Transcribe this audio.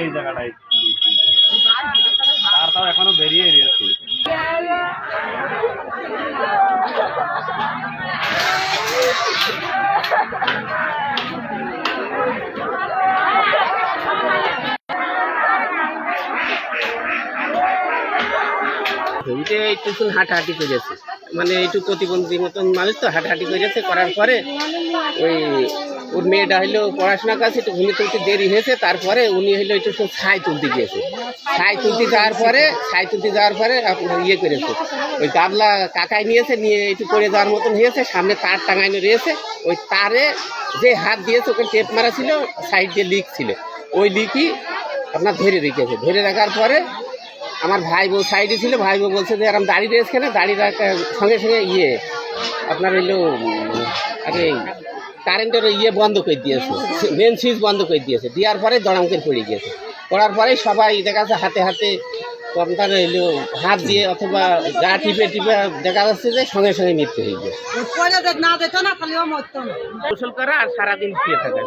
এই জায়গাটায় তাও এখনও বেরিয়ে রয়েছে জমিতে একটু হাঁটাহাঁটি করেছে মানে একটু প্রতিবন্ধী মতন মানুষ তো হাঁটাহাঁটি করেছে, করার পরে ওই ওর মেয়েটা হইল পড়াশোনা কাছে একটু ঘুমিয়ে তুলতে দেরি হয়েছে, তারপরে উনি হইল একটু ছাই তুলতে গিয়েছে। ছাই তুলতে যাওয়ার পরে, ছাই তুলতে যাওয়ার পরে ইয়ে করেছে। ওই গাবলা কাকায় নিয়েছে, নিয়ে একটু করে যাওয়ার মতন হয়েছে, সামনে তার টাঙানো রয়েছে। ওই তারে যে হাত দিয়েছে, ওকে টেপ মারা ছিল সাইড দিয়ে লিক ছিল। ওই লিকই আপনার ধরে রেখেছে। ধরে রাখার পরে আমার ভাই বউ সাইডে ছিল ভাই বউ বলছে যে এরকম দাঁড়িয়ে রয়েছে কেন? দাঁড়িয়ে সঙ্গে সঙ্গে ইয়ে আপনার হইল আরে কারেন্টের ইয়ে বন্ধ করে দিয়েছে। মেন সুইচ বন্ধ করে দিয়েছে। দেওয়ার পরে দড়াম করে পড়ে গিয়েছে। পড়ার পরে সবাই দেখা যাচ্ছে হাতে হাতে আপনার হইল হাত দিয়ে অথবা গা টিপে টিপে দেখা যাচ্ছে যে সঙ্গে সঙ্গে মৃত্যু হয়ে গেছে পরে যে না দিত না খালি ও মরতো না। গোসল করা আর সারাদিন শুয়ে থাকা।